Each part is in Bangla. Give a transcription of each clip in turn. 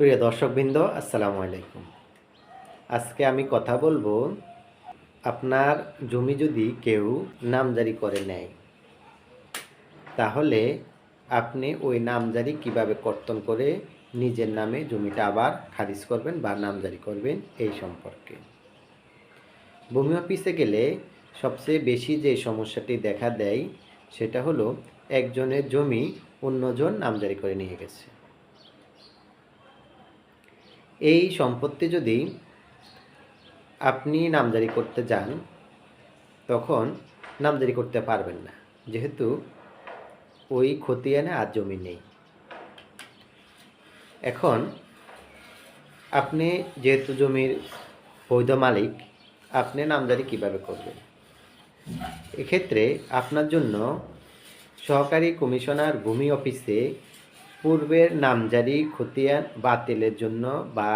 প্রিয় দর্শকবৃন্দ, আসসালামু আলাইকুম। আজকে আমি কথা বলব, আপনার জমি যদি কেউ নামজারি করে নেয়, তাহলে আপনি ওই নামজারি কীভাবে কর্তন করে নিজের নামে জমিটা আবার খারিজ করবেন বা নামজারি করবেন, এই সম্পর্কে। ভূমি অফিসে গেলে সবচেয়ে বেশি যে সমস্যাটি দেখা দেয়, সেটা হলো একজনের জমি অন্যজন নামজারি করে নিয়ে গেছে। এই সম্পত্তি যদি আপনি নামজারি করতে যান, তখন নামজারি করতে পারবেন না। যেহেতু ওই খতিয়ানে আর জমি নেই। এখন আপনি যেহেতু জমির বৈধ মালিক, আপনি নামজারি কীভাবে করবেন? এক্ষেত্রে আপনার জন্য সহকারী কমিশনার ভূমি অফিসে পূর্বের নামজারি খতিয়ান বাতিলের জন্য বা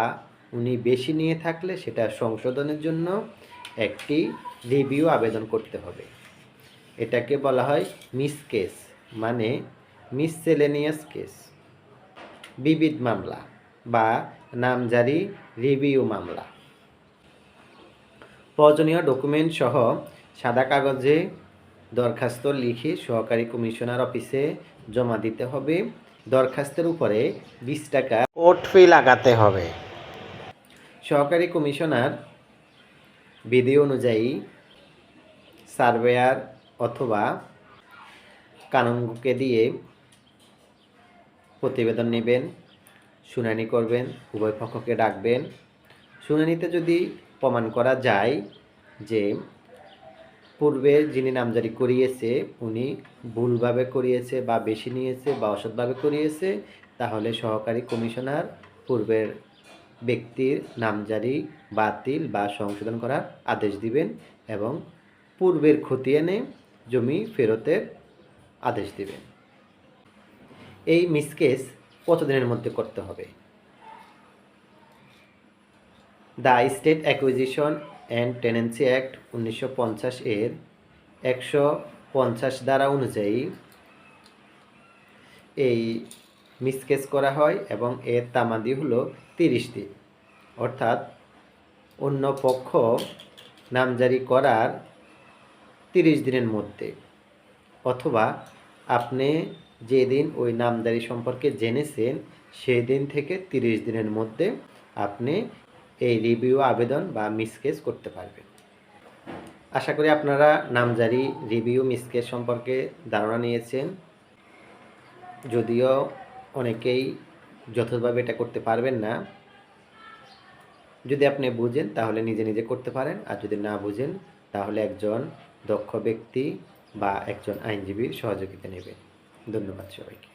উনি বেশি নিয়ে থাকলে সেটা সংশোধনের জন্য একটি রিভিউ আবেদন করতে হবে। এটাকে বলা হয় মিস কেস মানে মিসসেলেনিয়াস কেস। বিবিধ মামলা বা নামজারি রিভিউ মামলা। প্রয়োজনীয় ডকুমেন্ট সহ সাদা কাগজে দরখাস্ত লিখে সহকারী কমিশনার অফিসে জমা দিতে হবে। দরখাস্তের উপরে বিশ টাকা কোর্ট ফি লাগাতে হবে। সহকারী কমিশনার বিধি অনুযায়ী সার্ভেয়ার অথবা কানুনকে দিয়ে প্রতিবেদন নেবেন শুনানি করবেন উভয় পক্ষকে ডাকবেন। শুনানিতে যদি প্রমাণ করা যায় যে পূর্বে যিনি নামজারি করিয়েছে, উনি ভুলভাবে করিয়েছে বা বেশি নিয়েছে বা অসৎভাবে করিয়েছে, তাহলে সহকারী কমিশনার পূর্বের ব্যক্তির নামজারি বাতিল বা সংশোধন করার আদেশ দিবেন এবং পূর্বের খতিয়ানে জমি ফেরতের আদেশ দিবেন। এই মিসকেস কতদিনের মধ্যে করতে হবে? The state acquisition and tenancy act উনিশশো পঞ্চাশ এর একশো পঞ্চাশ ধারা অনুযায়ী এই মিসকেস করা হয় এবং এর তামাদি হলো তিরিশ দিন। অর্থাৎ অন্য পক্ষ নামজারি করার তিরিশ দিনের মধ্যে। অথবা আপনি যেদিন ওই নামজারি সম্পর্কে জেনেছেন সেই দিন থেকে তিরিশ দিনের মধ্যে আপনি এই রিভিউ আবেদন বা মিসকেস করতে পারবেন আশা করি আপনারা নামজারি রিভিউ মিসকেস সম্পর্কে ধারণা নিয়েছেন। যদিও অনেকেই যথাযথভাবে এটা করতে পারবেন না। যদি আপনি বুঝেন, তাহলে নিজে নিজে করতে পারেন। আর যদি না বুঝেন, তাহলে একজন দক্ষ ব্যক্তি বা একজন আইনজীবীর সহযোগিতা নেবেন। ধন্যবাদ সবাইকে।